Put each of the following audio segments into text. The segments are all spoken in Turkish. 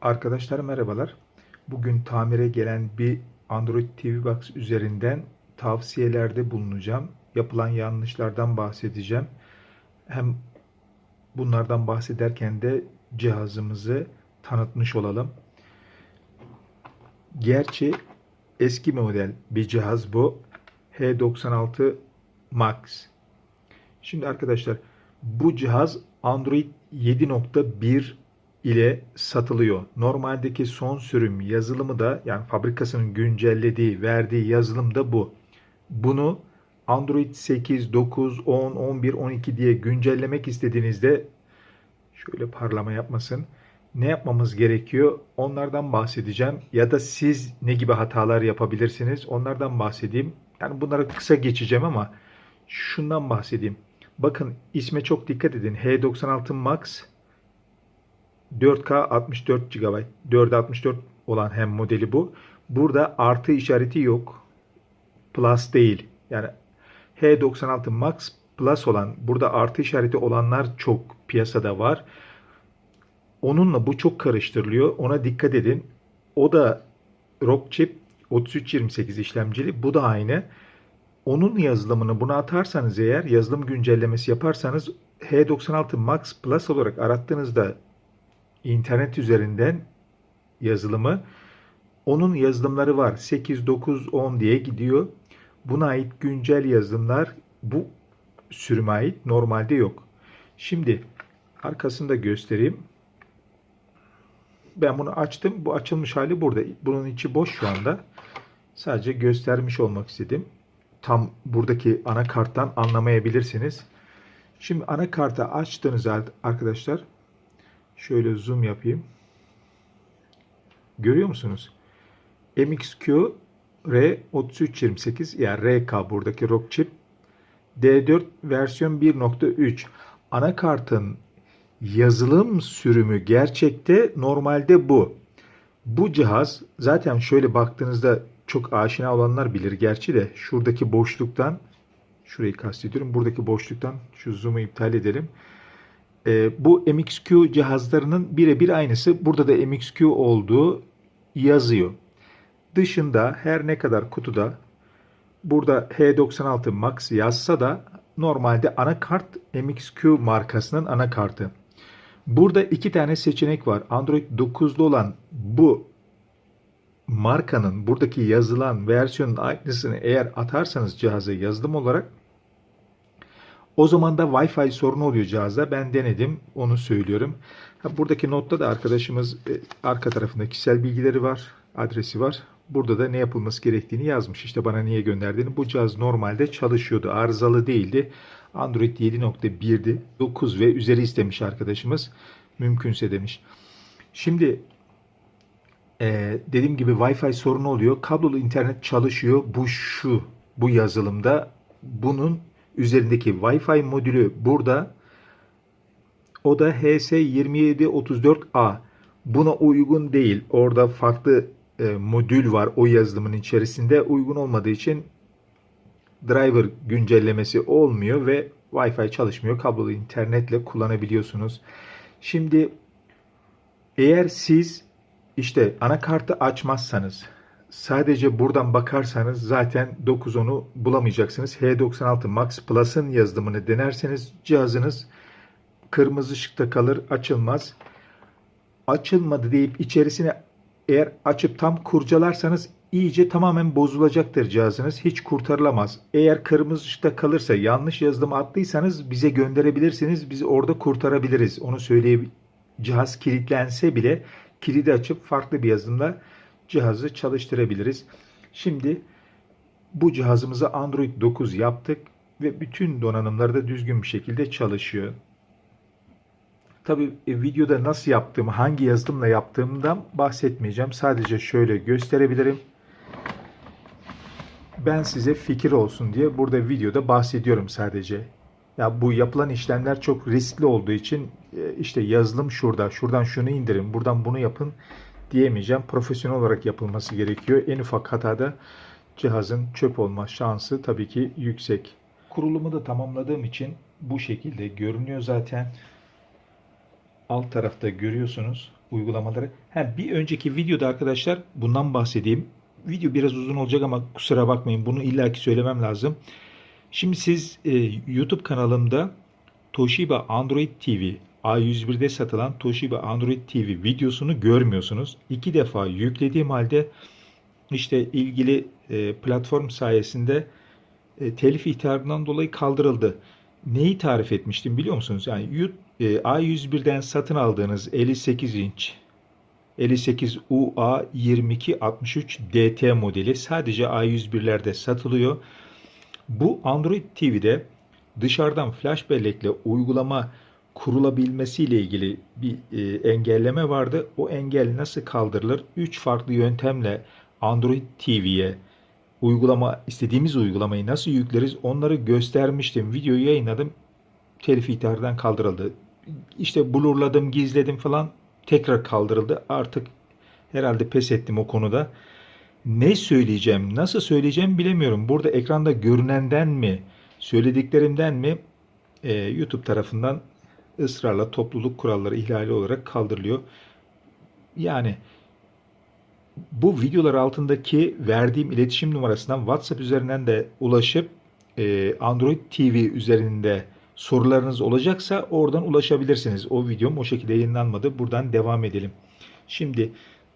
Arkadaşlar merhabalar. Bugün tamire gelen bir Android TV Box üzerinden tavsiyelerde bulunacağım. Yapılan yanlışlardan bahsedeceğim. Hem bunlardan bahsederken de cihazımızı tanıtmış olalım. Gerçi eski model bir cihaz bu. H96 Max. Şimdi arkadaşlar bu cihaz Android 7.1 ile satılıyor. Normaldeki son sürüm yazılımı da yani fabrikasının güncellediği, verdiği yazılım da bu. Bunu Android 8, 9, 10, 11, 12 diye güncellemek istediğinizde şöyle parlama yapmasın. Ne yapmamız gerekiyor? Onlardan bahsedeceğim. Ya da siz ne gibi hatalar yapabilirsiniz? Onlardan bahsedeyim. Yani bunlara kısa geçeceğim ama şundan bahsedeyim. Bakın isme çok dikkat edin. H96 Max 4K 64 GB. 4'e 64 olan hem modeli bu. Burada artı işareti yok. Plus değil. Yani H96 Max Plus olan burada artı işareti olanlar çok piyasada var. Onunla bu çok karıştırılıyor. Ona dikkat edin. O da Rockchip 3328 işlemcili. Bu da aynı. Onun yazılımını buna atarsanız eğer yazılım güncellemesi yaparsanız H96 Max Plus olarak arattığınızda internet üzerinden yazılımı onun yazılımları var. 8, 9, 10 diye gidiyor. Buna ait güncel yazılımlar bu sürüme ait. Normalde yok. Şimdi arkasını da göstereyim. Ben bunu açtım. Bu açılmış hali burada. Bunun içi boş şu anda. Sadece göstermiş olmak istedim. Tam buradaki anakarttan anlamayabilirsiniz. Şimdi anakartı açtığınız arkadaşlar şöyle zoom yapayım. Görüyor musunuz? MXQ R3328 yani RK buradaki rock chip D4 versiyon 1.3 anakartın yazılım sürümü gerçekte normalde bu. Bu cihaz zaten şöyle baktığınızda çok aşina olanlar bilir gerçi de şuradaki boşluktan şurayı kastediyorum. Buradaki boşluktan şu zoom'u iptal edelim. Ee, bu MXQ cihazlarının birebir aynısı. Burada da MXQ olduğu yazıyor. Dışında her ne kadar kutuda burada H96 Max yazsa da normalde anakart MXQ markasının anakartı. Burada iki tane seçenek var. Android 9'lu olan bu markanın buradaki yazılan versiyonun aynısını eğer atarsanız cihaza yazılım olarak o zaman da Wi-Fi sorunu oluyor cihazda. Ben denedim. Onu söylüyorum. Buradaki notta da arkadaşımız e, arka tarafında kişisel bilgileri var. Adresi var. Burada da ne yapılması gerektiğini yazmış. İşte bana niye gönderdiğini. Bu cihaz normalde çalışıyordu. Arızalı değildi. Android 7.1'di. 9 ve üzeri istemiş arkadaşımız. Mümkünse demiş. Şimdi e, dediğim gibi Wi-Fi sorunu oluyor. Kablolu internet çalışıyor. Bu şu bu yazılımda. Bunun üzerindeki Wi-Fi modülü burada. O da HS2734A. Buna uygun değil. Orada farklı e, modül var o yazılımın içerisinde. Uygun olmadığı için driver güncellemesi olmuyor ve Wi-Fi çalışmıyor. Kablolu internetle kullanabiliyorsunuz. Şimdi eğer siz işte anakartı açmazsanız sadece buradan bakarsanız zaten 910'u bulamayacaksınız. H96 Max Plus'ın yazılımını denerseniz cihazınız kırmızı ışıkta kalır, açılmaz. Açılmadı deyip içerisine eğer açıp tam kurcalarsanız iyice tamamen bozulacaktır cihazınız. Hiç kurtarılamaz. Eğer kırmızı ışıkta kalırsa yanlış yazılım attıysanız bize gönderebilirsiniz. Biz orada kurtarabiliriz. Onu söyleyeyim. Cihaz kilitlense bile kilidi açıp farklı bir yazılımla cihazı çalıştırabiliriz. Şimdi bu cihazımızı Android 9 yaptık ve bütün donanımları da düzgün bir şekilde çalışıyor. Tabi e, videoda nasıl yaptığımı, hangi yazılımla yaptığımdan bahsetmeyeceğim. Sadece şöyle gösterebilirim. Ben size fikir olsun diye burada videoda bahsediyorum sadece. Ya bu yapılan işlemler çok riskli olduğu için e, işte yazılım şurada, şuradan şunu indirin, buradan bunu yapın diyemeyeceğim. Profesyonel olarak yapılması gerekiyor. En ufak hatada cihazın çöp olma şansı tabii ki yüksek. Kurulumu da tamamladığım için bu şekilde görünüyor zaten. Alt tarafta görüyorsunuz. uygulamaları. Ha, bir önceki videoda arkadaşlar bundan bahsedeyim. Video biraz uzun olacak ama kusura bakmayın. Bunu illaki söylemem lazım. Şimdi siz e, YouTube kanalımda Toshiba Android TV A101'de satılan Toshiba Android TV videosunu görmüyorsunuz. İki defa yüklediğim halde işte ilgili e, platform sayesinde e, telif ihtarından dolayı kaldırıldı. Neyi tarif etmiştim biliyor musunuz? Yani e, A101'den satın aldığınız 58 inç 58 UA 2263 DT modeli sadece A101'lerde satılıyor. Bu Android TV'de dışarıdan flash bellekle uygulama kurulabilmesiyle ilgili bir e, engelleme vardı. O engel nasıl kaldırılır? 3 farklı yöntemle Android TV'ye uygulama istediğimiz uygulamayı nasıl yükleriz onları göstermiştim. Videoyu yayınladım. Telif ihtardan kaldırıldı. İşte blurladım, gizledim falan tekrar kaldırıldı. Artık herhalde pes ettim o konuda. Ne söyleyeceğim, nasıl söyleyeceğim bilemiyorum. Burada ekranda görünenden mi, söylediklerimden mi e, YouTube tarafından ısrarla topluluk kuralları ihlali olarak kaldırılıyor. Yani bu videolar altındaki verdiğim iletişim numarasından WhatsApp üzerinden de ulaşıp e, Android TV üzerinde sorularınız olacaksa oradan ulaşabilirsiniz. O videom o şekilde yayınlanmadı. Buradan devam edelim. Şimdi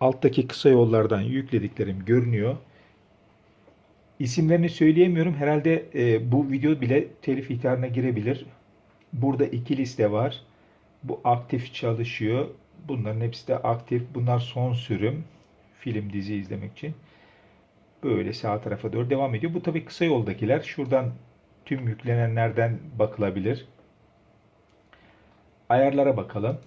alttaki kısa yollardan yüklediklerim görünüyor. İsimlerini söyleyemiyorum. Herhalde e, bu video bile telif ihtarına girebilir. Burada iki liste var. Bu aktif çalışıyor. Bunların hepsi de aktif. Bunlar son sürüm. Film, dizi izlemek için. Böyle sağ tarafa doğru devam ediyor. Bu tabii kısa yoldakiler. Şuradan tüm yüklenenlerden bakılabilir. Ayarlara bakalım.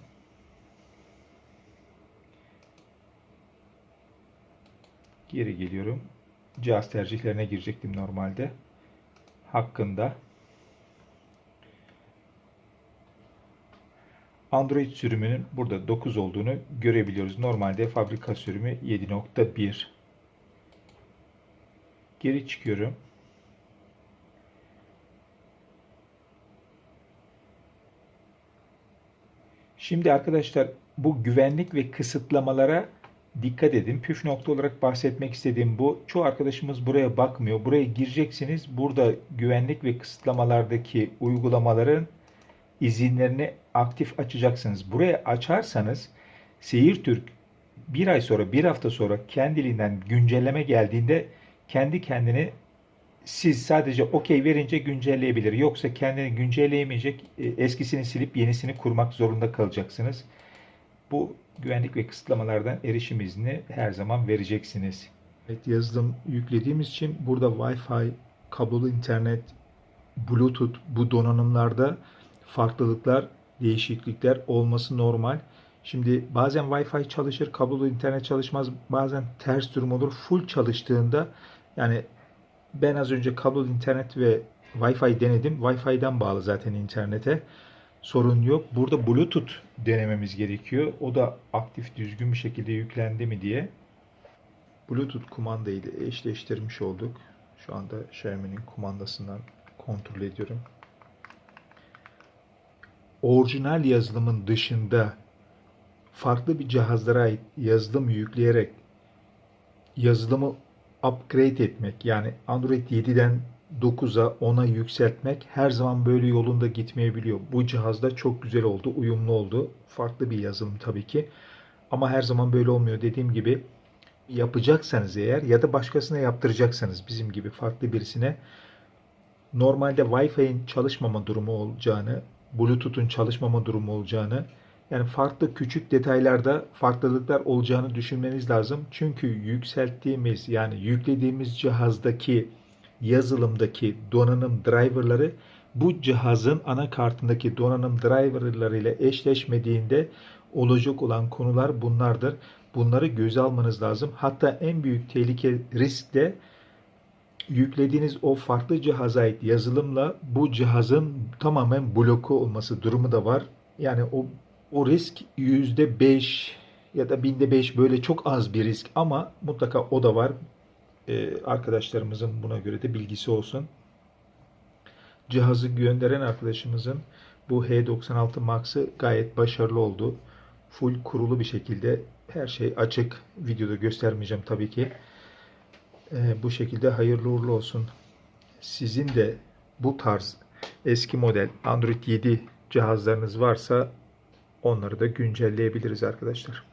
Geri geliyorum. Cihaz tercihlerine girecektim normalde. Hakkında. Android sürümünün burada 9 olduğunu görebiliyoruz. Normalde fabrika sürümü 7.1. Geri çıkıyorum. Şimdi arkadaşlar bu güvenlik ve kısıtlamalara dikkat edin. Püf nokta olarak bahsetmek istediğim bu. Çoğu arkadaşımız buraya bakmıyor. Buraya gireceksiniz. Burada güvenlik ve kısıtlamalardaki uygulamaların izinlerini aktif açacaksınız. Buraya açarsanız Seyir Türk bir ay sonra, bir hafta sonra kendiliğinden güncelleme geldiğinde kendi kendini siz sadece okey verince güncelleyebilir. Yoksa kendini güncelleyemeyecek, e, eskisini silip yenisini kurmak zorunda kalacaksınız. Bu güvenlik ve kısıtlamalardan erişim izni her zaman vereceksiniz. Evet, yazılım yüklediğimiz için burada Wi-Fi, kablolu internet, Bluetooth bu donanımlarda farklılıklar, değişiklikler olması normal. Şimdi bazen Wi-Fi çalışır, kablolu internet çalışmaz. Bazen ters durum olur. Full çalıştığında yani ben az önce kablolu internet ve Wi-Fi denedim. Wi-Fi'den bağlı zaten internete. Sorun yok. Burada Bluetooth denememiz gerekiyor. O da aktif düzgün bir şekilde yüklendi mi diye. Bluetooth kumandayı da eşleştirmiş olduk. Şu anda Xiaomi'nin kumandasından kontrol ediyorum. Orijinal yazılımın dışında farklı bir cihazlara ait yazılım yükleyerek yazılımı upgrade etmek yani Android 7'den 9'a 10'a yükseltmek her zaman böyle yolunda gitmeyebiliyor. Bu cihazda çok güzel oldu, uyumlu oldu. Farklı bir yazılım tabii ki. Ama her zaman böyle olmuyor. Dediğim gibi yapacaksanız eğer ya da başkasına yaptıracaksanız bizim gibi farklı birisine normalde Wi-Fi'nin çalışmama durumu olacağını, Bluetooth'un çalışmama durumu olacağını yani farklı küçük detaylarda farklılıklar olacağını düşünmeniz lazım. Çünkü yükselttiğimiz yani yüklediğimiz cihazdaki yazılımdaki donanım driverları bu cihazın anakartındaki donanım driverları ile eşleşmediğinde olacak olan konular bunlardır. Bunları göze almanız lazım. Hatta en büyük tehlike risk de yüklediğiniz o farklı cihaza ait yazılımla bu cihazın tamamen bloku olması durumu da var. Yani o o risk %5 ya da binde 5 böyle çok az bir risk ama mutlaka o da var. Ee, arkadaşlarımızın buna göre de bilgisi olsun. Cihazı gönderen arkadaşımızın bu H96 Max'ı gayet başarılı oldu. full kurulu bir şekilde her şey açık. Videoda göstermeyeceğim tabii ki. Bu şekilde hayırlı uğurlu olsun. Sizin de bu tarz eski model Android 7 cihazlarınız varsa onları da güncelleyebiliriz arkadaşlar.